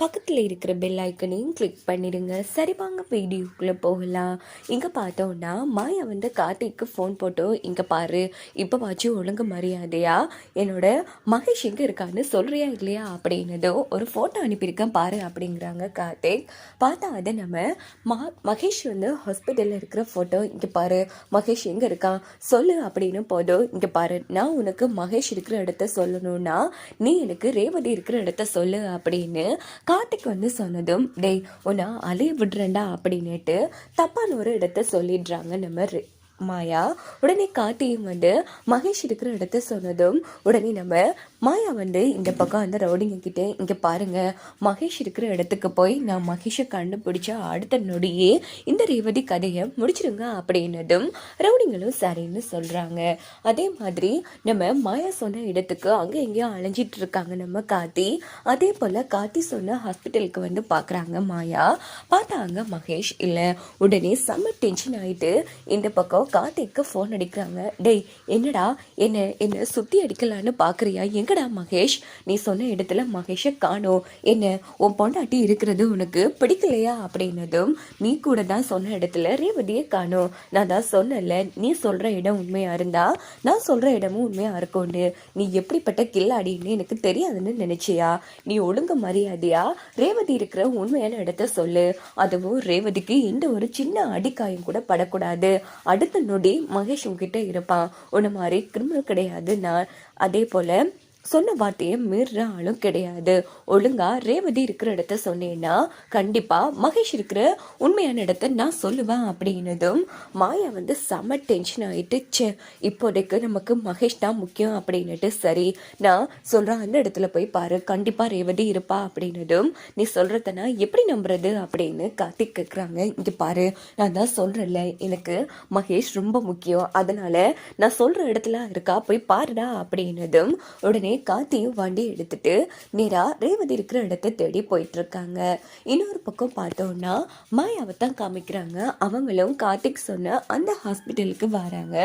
பக்கத்தில் இருக்கிற பெல் ஐக்கனையும் கிளிக் பண்ணிடுங்க. சரி வாங்க வீடியோக்குள்ளே போகலாம். இங்கே பார்த்தோன்னா மாயா வந்து கார்த்திக்கு ஃபோன் போட்டோம் இங்கே பாரு இப்போ வாச்சு ஒழுங்கு மரியாதையா? என்னோட மகேஷ் எங்கே இருக்கான்னு சொல்கிறியா இல்லையா? அப்படின்னதோ ஒரு ஃபோட்டோ அனுப்பியிருக்கேன் பாரு அப்படிங்கிறாங்க கார்த்திக். பார்த்தா அதை நம்ம மா மகேஷ் வந்து ஹாஸ்பிட்டலில் இருக்கிற ஃபோட்டோ இங்கே பாரு மகேஷ் எங்கே இருக்கான் சொல்லு அப்படின்னு போதும் இங்கே பாரு நான் உனக்கு மகேஷ் இருக்கிற இடத்த சொல்லணும்னா நீ எனக்கு ரேவதி இருக்கிற இடத்த சொல்லு அப்படின்னு கார்த்திக் வந்து சொன்னதும் டேய் உன்னை அலைய விடுறேன்டா அப்படின்னுட்டு தப்பான ஒரு இடத்த சொல்லிடுறாங்க நம்ம மாயா. உடனே கார்த்தியும் வந்து மகேஷ் இருக்கிற இடத்த சொன்னதும் உடனே நம்ம மாயா வந்து இந்த பக்கம் அந்த ரவுடிங்க கிட்டே இங்கே பாருங்கள் மகேஷ் இருக்கிற இடத்துக்கு போய் நான் மகேஷை கண்டுபிடிச்ச அடுத்த நொடியே இந்த ரேவதி கதையை முடிச்சிருங்க அப்படின்னதும் ரவுடிங்களும் சரின்னு சொல்கிறாங்க அதே மாதிரி நம்ம மாயா சொன்ன இடத்துக்கு அங்கே எங்கேயோ அலைஞ்சிட்டு இருக்காங்க நம்ம காத்தி அதே போல் காத்தி சொன்ன ஹாஸ்பிட்டலுக்கு வந்து பார்க்குறாங்க மாயா. பார்த்தாங்க மகேஷ் இல்லை உடனே செம்ம டென்ஷன் ஆகிட்டு இந்த பக்கம் கார்த்திக்கு ஃபோன் அடிக்கிறாங்க. டேய் என்னடா என்ன என்ன சுற்றி அடிக்கலான்னு பாக்குறியா? எங்கடா மகேஷ்? நீ சொன்ன இடத்துல மகேஷை காணும் என்ன உன் பொண்டாட்டி இருக்கிறது உனக்கு பிடிக்கலையா? அப்படின்னதும் நீ கூட தான் சொன்ன இடத்துல ரேவதியை காணும் நான் தான் சொன்னல நீ சொல்கிற இடம் உண்மையாக இருந்தா? நான் சொல்கிற இடமும் உண்மையாக இருக்கும்னு. நீ எப்படிப்பட்ட கில்லாடின்னு எனக்கு தெரியாதுன்னு நினைச்சியா? நீ ஒழுங்கு மரியாதையா? ரேவதி இருக்கிற உண்மையான இடத்த சொல்லு. அதுவும் ரேவதிக்கு இந்த ஒரு சின்ன அடிக்காயம் கூட படக்கூடாது. அடுத்த நொடி மகேஷ் உங்ககிட்ட இருப்பான். உன்னை மாதிரி கிரிமினல் கிடையாது நான் அதே போல் சொன்ன வார்த்தையை மீறுற ஆளும் கிடையாது. ஒழுங்கா ரேவதி இருக்கிற இடத்த சொன்னேன்னா கண்டிப்பா மகேஷ் இருக்கிற உண்மையான இடத்த நான் சொல்லுவேன் அப்படின்னதும் மாயா வந்து செம டென்ஷன் ஆயிட்டு சே இப்போதைக்கு நமக்கு மகேஷ் தான் முக்கியம் அப்படின்னுட்டு சரி நான் சொல்றேன் அந்த இடத்துல போய் பாரு கண்டிப்பா ரேவதி இருப்பா அப்படின்னதும் நீ சொல்றத நான் எப்படி நம்புறது? அப்படின்னு கார்த்திக் கேட்குறாங்க இங்க பாரு நான் தான் சொல்றேன்ல எனக்கு மகேஷ் ரொம்ப முக்கியம். அதனால நான் சொல்ற இடத்துல இருக்கா போய் பாருடா அப்படின்னதும் உடனே கார்த்தியும் வண்டி எடுத்துட்டு நேராக ரேவதி இருக்கிற இடத்த தேடி போயிட்டு இருக்காங்க இன்னொரு பக்கம் பார்த்தோம்னா மாயாவை தான் காமிக்கிறாங்க. அவங்களும் கார்த்திக் சொன்ன அந்த ஹாஸ்பிட்டலுக்கு வராங்க.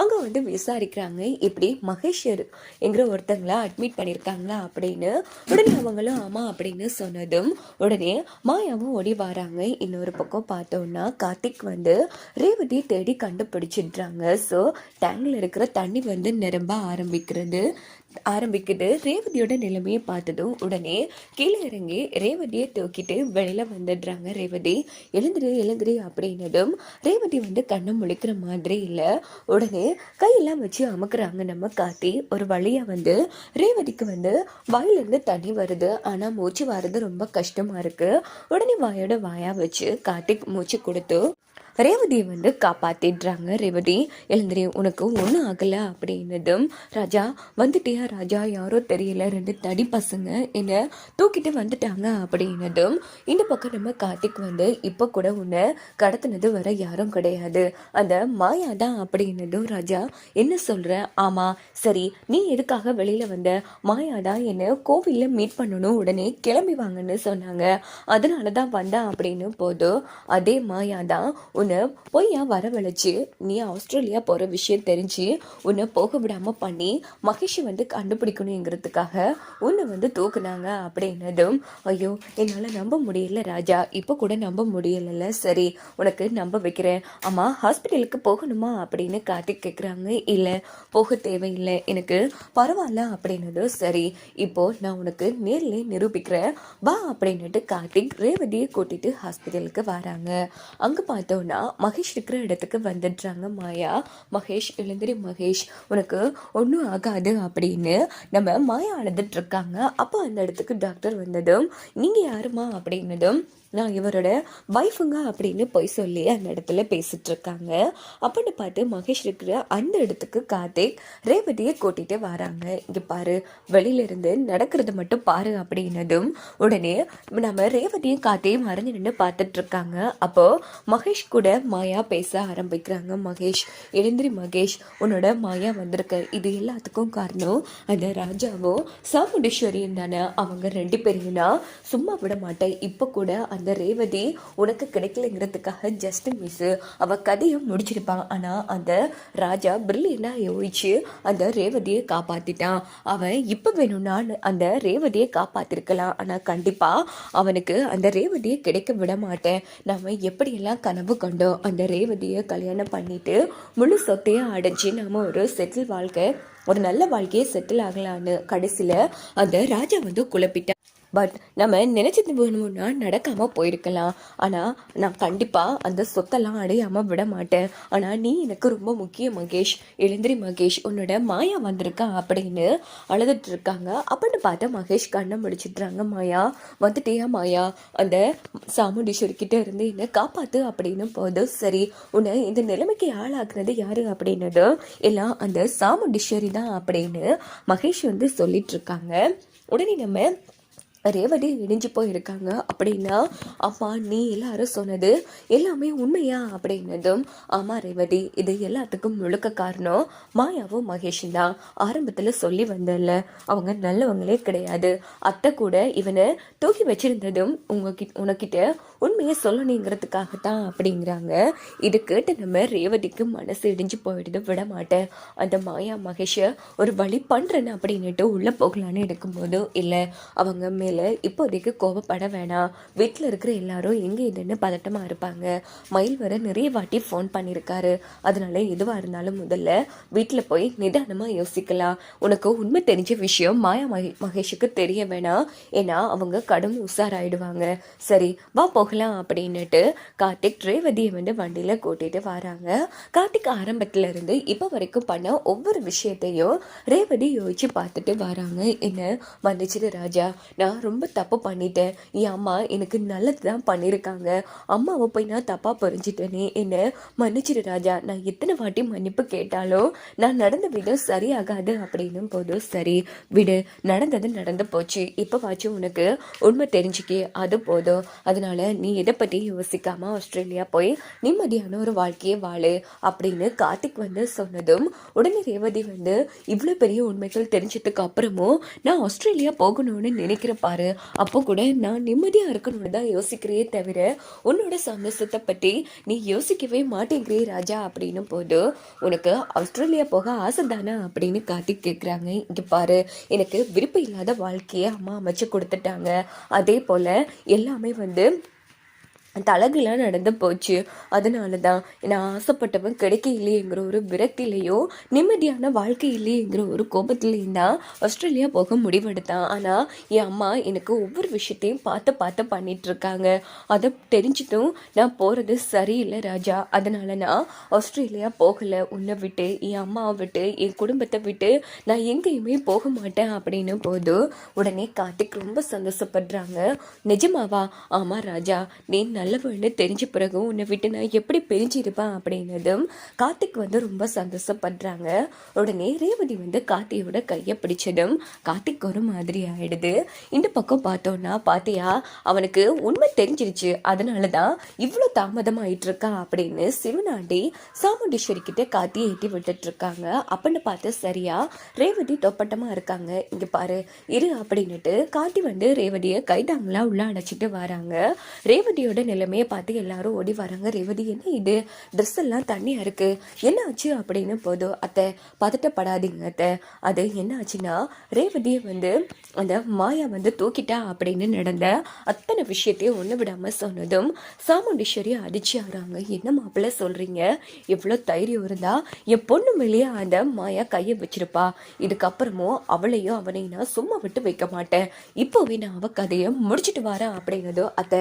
அங்கே வந்து விசாரிக்கிறாங்க இப்படி மகேஷர் என்கிற ஒருத்தங்களா அட்மிட் பண்ணியிருக்காங்களா அப்படின்னு. உடனே அவங்களும் ஆமாம் அப்படின்னு சொன்னதும் உடனே மாயாவும் ஓடி வராங்க. இன்னொரு பக்கம் பார்த்தோம்னா கார்த்திக் வந்து ரேவதி தேடி கண்டுபிடிச்சிடுறாங்க. ஸோ டேங்கில் இருக்கிற தண்ணி வந்து நிரம்ப ஆரம்பிக்கிறது. ஆரம்பிக்குது. ரேவதியோட நிலைமையை பார்த்ததும் உடனே கீழே இறங்கி ரேவதியை தூக்கிட்டு வெளியில வந்துடுறாங்க ரேவதி. எழுந்துரு எழுந்துரு அப்படின்னதும் ரேவதி வந்து கண்ணை முழிக்கிற மாதிரி இல்லை. உடனே கையெல்லாம் வச்சு அமுக்குறாங்க நம்ம காத்தி ஒரு வழியா வந்து ரேவதிக்கு வந்து வாயிலிருந்து தண்ணி வருது. ஆனால் மூச்சு வர்றது ரொம்ப கஷ்டமா இருக்கு. உடனே வாயோட வாயா வச்சு காத்தி மூச்சு கொடுத்து ரேவதியை வந்து காப்பாற்றிடுறாங்க ரேவதி எழுந்திரி உனக்கு ஒன்றும் ஆகலை அப்படின்னதும் ராஜா வந்துட்டியா ராஜா? யாரோ தெரியல. ரெண்டு தடி பசங்க என்ன தூக்கிட்டு வந்துட்டாங்க. அப்படின்னதும் இந்த பக்கம் நம்ம கார்த்திக் வந்து இப்போ கூட உன்னை கடத்தினது வர யாரும் கிடையாது. அந்த மாயா தான் அப்படின்னதும் ராஜா என்ன சொல்ற? ஆமா சரி நீ எதுக்காக வெளியில வந்த? மாயா தான் என்னை கோவில்ல மீட் பண்ணணும். உடனே கிளம்பி வாங்கன்னு சொன்னாங்க. அதனால தான் வந்தேன். அப்படின்னு போதும் அதே மாயா தான் உன்னை பொய்யா வரவழைச்சு நீ ஆஸ்திரேலியா போகிற விஷயம் தெரிஞ்சு உன்னை போக விடாமல் பண்ணி மகேஷை வந்து கண்டுபிடிக்கணுங்கிறதுக்காக உன்னை வந்து தூக்குனாங்க அப்படின்னதும் ஐயோ என்னால் நம்ப முடியல ராஜா. இப்போ கூட நம்ப முடியலல்ல. சரி உனக்கு நம்ப வைக்கிறேன். அம்மா ஹாஸ்பிட்டலுக்கு போகணுமா? அப்படின்னு கார்த்திக் கேட்குறாங்க இல்லை போக தேவையில்லை. எனக்கு பரவாயில்ல. அப்படின்னதும் சரி இப்போ நான் உனக்கு நேரில் நிரூபிக்கிறேன். வா அப்படின்னுட்டு கார்த்திக் ரேவதியை கூட்டிட்டு ஹாஸ்பிட்டலுக்கு வராங்க. அங்கே பார்த்தோன்னா பார்த்தோம்னா மகேஷ் இருக்கிற இடத்துக்கு வந்துடுறாங்க மாயா. மகேஷ் எழுந்திரி மகேஷ். உனக்கு ஒன்றும் ஆகாது அப்படின்னு நம்ம மாயா அழுதுட்டு இருக்காங்க. அப்போ அந்த இடத்துக்கு டாக்டர் வந்ததும் நீங்க யாருமா? அப்படின்னதும் நான் இவரோட வைஃபுங்க அப்படின்னு போய் சொல்லி அந்த இடத்துல பேசிட்டு இருக்காங்க. அப்படின்னு பார்த்து மகேஷ் இருக்கிற அந்த இடத்துக்கு கார்த்திக் ரேவதியை கூட்டிட்டு வராங்க. இங்கே பாரு வெளியிலிருந்து நடக்கிறது மட்டும் பாரு அப்படின்னதும் உடனே நம்ம ரேவதியும் கார்த்தியும் மறைஞ்சு நின்று பார்த்துட்டு இருக்காங்க. அப்போ மகேஷ் கூட மாயா பேச ஆரம்பிக்கிறாங்க. மகேஷ் எழுந்திரி மகேஷ் உன்னோட மாயா வந்திருக்க. இது எல்லாத்துக்கும் காரணம் அந்த ராஜாவும் சாமுண்டீஸ்வரியும் தானே. அவங்க ரெண்டு பேரையும் நான் சும்மா விட மாட்டேன். இப்போ கூட அந்த அந்த ரேவதி உனக்கு கிடைக்கலங்கிறதுக்காக ஜஸ்ட் மிஸ்ஸு அவள் கதையை முடிச்சிருப்பான் ஆனால் அந்த ராஜா பிரில்லியண்டா யோசிச்சு அந்த ரேவதியை காப்பாற்றிட்டான் அவன் இப்போ வேணும்னா அந்த ரேவதியை காப்பாற்றிருக்கலாம் ஆனால் கண்டிப்பாக அவனுக்கு அந்த ரேவதியை கிடைக்க விட மாட்டேன் நம்ம எப்படியெல்லாம் கனவு கண்டோம் அந்த ரேவதியை கல்யாணம் பண்ணிட்டு முழு சொத்தையும் அடைஞ்சு நம்ம ஒரு செட்டில் வாழ்க்கை ஒரு நல்ல வாழ்க்கையை செட்டில் ஆகலான்னு கடைசியில் அந்த ராஜா வந்து குழப்பிட்டான் பட் நம்ம நினைச்சது வேணும்னா நடக்காம போயிருக்கலாம். ஆனா நான் கண்டிப்பா அந்த சொத்தெல்லாம் அடையாம விட மாட்டேன். ஆனா நீ எனக்கு ரொம்ப முக்கிய மகேஷ். எழுந்திரி மகேஷ். உன்னோட மாயா வந்திருக்கா அப்படின்னு அழுதுட்டு இருக்காங்க. அப்படின்னு பார்த்தா மகேஷ் கண்ணை முடிச்சிடுறாங்க மாயா. வந்துட்டியா மாயா? அந்த சாமுண்டீஸ்வரி கிட்ட இருந்து என்ன காப்பாத்து அப்படின்னு போது சரி உன்னை இந்த நிலைமைக்கு ஆளாக்குனது யாரு அப்படின்னது எல்லாம் அந்த சாமுண்டீஸ்வரி தான் அப்படின்னு மகேஷ் வந்து சொல்லிட்டு இருக்காங்க. உடனே நம்ம ரேவதி இடிஞ்சு போயிருக்காங்க அப்படின்னா அம்மா நீ எல்லாரும் சொன்னது எல்லாமே உண்மையா? அப்படின்னதும் ஆமா ரேவதி இது எல்லாத்துக்கும் முழுக்க காரணம் மாயாவும் மகேஷும் தான். ஆரம்பத்தில் சொல்லி வந்தல அவங்க நல்லவங்களே கிடையாது. அத்தை கூட இவனை தூக்கி வச்சிருந்ததும் உங்ககிட்ட உனக்கிட்ட உண்மையை சொல்லணுங்கிறதுக்காகத்தான் அப்படிங்கிறாங்க. இது கேட்டு நம்ம ரேவதிக்கு மனசு இடிஞ்சு போயிடுது விட மாட்டேன். அந்த மாயா மகேஷை ஒரு வழி பண்ணுறேன்னு அப்படின்னுட்டு உள்ளே போகலான்னு எடுக்கும்போது இல்லை அவங்க மேலே இப்போதைக்கு கோபப்பட வேணாம். வீட்டில் இருக்கிற எல்லாரும் எங்கே இதுன்னு பதட்டமாக இருப்பாங்க. மயில் வர நிறைய வாட்டி ஃபோன் பண்ணியிருக்காரு அதனால எதுவாக இருந்தாலும் முதல்ல வீட்டில் போய் நிதானமாக யோசிக்கலாம். உனக்கு உண்மை தெரிஞ்ச விஷயம் மாயா மகே மகேஷுக்கு தெரிய வேணாம். ஏன்னா அவங்க கடும் உஷாராயிடுவாங்க. சரி வா போக போகலாம் அப்படின்னுட்டு கார்த்திக் ரேவதியை வந்து வண்டியில் கூட்டிகிட்டு வராங்க. கார்த்திக் ஆரம்பத்தில் இருந்து இப்போ வரைக்கும் பண்ண ஒவ்வொரு விஷயத்தையும் ரேவதி யோசிச்சு பார்த்துட்டு வராங்க. என்ன? மன்னிச்சிடு ராஜா நான் ரொம்ப தப்பு பண்ணிட்டேன். என் அம்மா எனக்கு நல்லது தான் பண்ணியிருக்காங்க அம்மாவை போய் நான் தப்பாக புரிஞ்சிட்டேனே. என்ன? மன்னிச்சிரு ராஜா நான் எத்தனை வாட்டி மன்னிப்பு கேட்டாலும் நான் நடந்த விதம் சரியாகாது அப்படின்னும் போதும் சரி விடு. நடந்தது நடந்து போச்சு. இப்போ வாச்சும் உனக்கு உண்மை தெரிஞ்சுக்கே அது போதும். அதனால நீ எதை பற்றி யோசிக்காம ஆஸ்திரேலியா போய் நிம்மதியான ஒரு வாழ்க்கையை வாழு அப்படின்னு கார்த்திக் வந்து சொன்னதும் உடனே ரேவதி வந்து இவ்வளோ பெரிய உண்மைகள் தெரிஞ்சதுக்கு அப்புறமும் நான் ஆஸ்திரேலியா போகணும்னு நினைக்கிற பாரு. அப்போ கூட நான் நிம்மதியாக இருக்கணும்னு தான் யோசிக்கிறே தவிர உன்னோட சந்தோஷத்தை பற்றி நீ யோசிக்கவே மாட்டேங்கிறே ராஜா அப்படின்னு போது உனக்கு ஆஸ்திரேலியா போக ஆசை தானே? அப்படின்னு கார்த்திக் கேட்குறாங்க இங்கே பாரு எனக்கு விருப்பம் இல்லாத வாழ்க்கையை அம்மா அமைச்சு கொடுத்துட்டாங்க. அதே போல் எல்லாமே வந்து தலகெல்லாம் நடந்து போச்சு. அதனால தான் நான் ஆசைப்பட்டவன் கிடைக்க இல்லையேங்கிற ஒரு விரக்தியிலையோ நிம்மதியான வாழ்க்கை இல்லையேங்கிற ஒரு கோபத்திலையும் தான் ஆஸ்திரேலியா போக முடிவெடுத்தான். ஆனால் என் அம்மா எனக்கு ஒவ்வொரு விஷயத்தையும் பார்த்து பார்த்து பண்ணிகிட்ருக்காங்க அதை தெரிஞ்சிட்டும் நான் போகிறது சரியில்லை ராஜா. அதனால நான் ஆஸ்திரேலியா போகலை. உன்னை விட்டு என் அம்மாவை விட்டு என் குடும்பத்தை விட்டு நான் எங்கேயுமே போக மாட்டேன் அப்படின்னு போது உடனே கார்த்திக் ரொம்ப சந்தோஷப்படுறாங்க. நிஜமாவா? ஆமாம் ராஜா. நீ நல்லவன்னு தெரிஞ்ச பிறகு உன்னை விட்டு நான் எப்படி பிரிஞ்சிருப்பேன் அப்படின்னதும் கார்த்திக் வந்து ரொம்ப சந்தோஷப்படுறாங்க உடனே ரேவதி வந்து கார்த்தியோட கையை பிடிச்சதும் கார்த்திக் ஒரு மாதிரி ஆயிடுது. இந்த பக்கம் பார்த்தோன்னா பாத்தியா அவனுக்கு உண்மை தெரிஞ்சிருச்சு. அதனால தான் இவ்வளோ தாமதமாயிட்டு இருக்கா அப்படின்னு சிவனாண்டி சாமுண்டீஸ்வரி கிட்ட கார்த்தியை ஏற்றி விட்டுட்டு இருக்காங்க. அப்படின்னு பார்த்து சரியா ரேவதி தொப்பட்டமா இருக்காங்க. இங்க பாரு இரு அப்படின்னுட்டு கார்த்தி வந்து ரேவதியை கைதாங்களா உள்ள அடைச்சிட்டு வராங்க. ரேவதியோட நிலைமையை பார்த்து எல்லாரும் ஓடி வராங்க. ரேவதி என்ன இது? ட்ரெஸ் எல்லாம் தண்ணியா இருக்கு. என்ன ஆச்சு? அப்படின்னு போதும் அத்தை பதட்டப்படாதீங்க அத்தை. அது என்ன ஆச்சுன்னா ரேவதியை வந்து அந்த மாயா வந்து தூக்கிட்டா அப்படின்னு நடந்த அத்தனை விஷயத்தையும் ஒன்று விடாம சொன்னதும் சாமுண்டீஸ்வரி அடிச்சு ஆறாங்க என்ன மாப்பிள்ள சொல்றீங்க? எவ்வளோ தைரியம் இருந்தா என் பொண்ணு மேலேயே அந்த மாயா கையை வச்சிருப்பா. இதுக்கப்புறமும் அவளையும் அவனையும் நான் சும்மா விட்டு வைக்க மாட்டேன். இப்போவே நான் அவ கதையை முடிச்சிட்டு வரேன் அப்படிங்கிறதோ அத்தை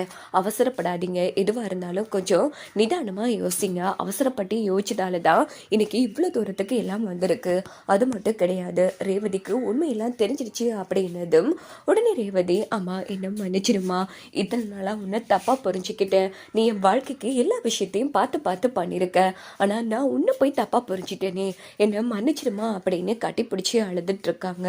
அவசரப்படாதீங்க எதுவாக இருந்தாலும் கொஞ்சம் நிதானமாக யோசிங்க. அவசரப்பட்டு யோசிச்சதால தான் இன்னைக்கு இவ்வளோ தூரத்துக்கு எல்லாம் வந்திருக்கு. அது மட்டும் கிடையாது. ரேவதிக்கு உண்மையெல்லாம் தெரிஞ்சிருச்சு அப்படின்னதும் உடனே ரேவதி அம்மா என்ன மன்னிச்சிருமா இத்தனை நாளாக உன்னை தப்பாக புரிஞ்சுக்கிட்டேன். நீ என் வாழ்க்கைக்கு எல்லா விஷயத்தையும் பார்த்து பார்த்து பண்ணியிருக்க ஆனால் நான் உன்னை போய் தப்பாக புரிஞ்சுட்டேனே. என்னை மன்னிச்சிருமா அப்படின்னு கட்டிப்பிடிச்சி அழுதுட்டு இருக்காங்க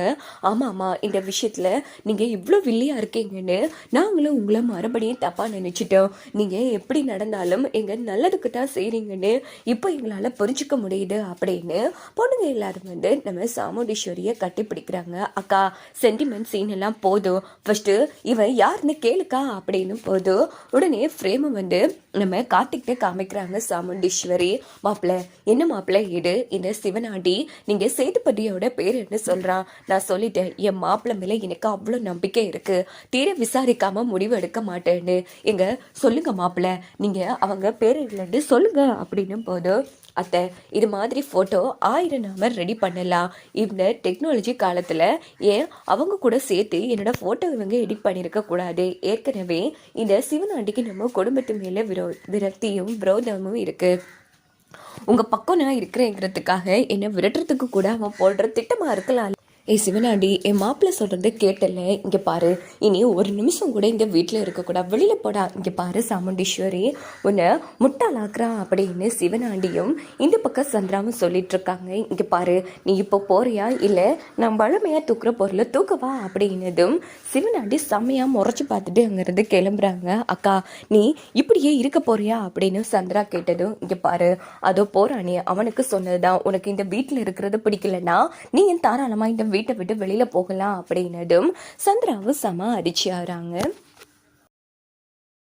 ஆமாம்மா இந்த விஷயத்தில் நீங்கள் இவ்வளோ வில்லியாக இருக்கீங்கன்னு நாங்களும் உங்களை மறுபடியும் தப்பாக நினச்சிட்டோம். நீங்கள் எப்படி நடந்தாலும் எங்கள் நல்லதுக்கு தான் செய்கிறீங்கன்னு இப்போ எங்களால் புரிஞ்சுக்க முடியுது அப்படின்னு பொண்ணுங்க எல்லாரும் வந்து நம்ம சாமுண்டீஸ்வரியை கட்டிப்பிடிக்கிறாங்க. அக்கா சென்டிமெண்ட் சீன் எல்லாம் போதும். ஃபஸ்ட்டு இவன் யாருன்னு கேளுக்கா அப்படின்னு போதும். உடனே ஃப்ரேமை வந்து நம்ம கார்த்திக்கிட்ட காமிக்கிறாங்க சாமுண்டீஸ்வரி. மாப்பிள்ள என்ன மாப்பிள்ள எடு இந்த சிவனாண்டி நீங்கள் சேதுபதியோட பேர் என்ன சொல்கிறான் நான் சொல்லிட்டேன் என் மாப்பிள்ளை மேலே எனக்கு அவ்வளோ நம்பிக்கை இருக்கு. தீர விசாரிக்காம முடிவு எடுக்க மாட்டேன்னு. எங்க சொல்லுங்க மாப்பிள்ள. நீங்கள் அவங்க பேர் இல்லைன்னு சொல்லுங்க அப்படின்னும் போது அத்தை இது மாதிரி ஃபோட்டோ ஆயிரம் நாம ரெடி பண்ணலாம். இந்த டெக்னாலஜி காலத்தில் ஏன் அவங்க கூட சேர்த்து என்னோட ஃபோட்டோ இவங்க எடிட் பண்ணியிருக்க கூடாது? ஏற்கனவே இந்த சிவனாண்டிக்கு நம்ம குடும்பத்து மேலே விரோ விரக்தியும் விரோதமும் இருக்குது உங்கள் பக்கம் நான் இருக்கிறேங்கிறதுக்காக என்னை விரட்டுறதுக்கு கூட அவன் போடுற திட்டமாக இருக்கலாம். ஏய் சிவனாண்டி என் மாப்பிள்ளை சொல்கிறது கேட்டல. இங்கே பாரு. இனி ஒரு நிமிஷம் கூட இந்த வீட்டில் இருக்கக்கூடாது வெளியில் போடா. இங்கே பாரு சாமுண்டீஸ்வரி. உன்னை முட்டாளாக்குறா அப்படின்னு சிவனாண்டியும் இந்த பக்கம் சந்திராவும் சொல்லிட்டு இருக்காங்க இங்கே பாரு நீ இப்போ போறியா? இல்லை நான் வளமையாக தூக்குற பொருளை தூக்கவா அப்படின்னதும் சிவனாண்டி செம்மையாக முறைச்சி பார்த்துட்டு அங்கேருந்து கிளம்புறாங்க. அக்கா நீ இப்படியே இருக்க போறியா அப்படின்னு சந்திரா கேட்டதும் இங்கே பாரு அதோ போறானே. அவனுக்கு சொன்னதுதான். உனக்கு இந்த வீட்டில் இருக்கிறது பிடிக்கலன்னா நீ என் தாராளமாக இந்த வீட்டை விட்டு வெளியில் போகலாம் அப்படின்னதும் சந்திராவும் செம அடிச்சு ஆறாங்க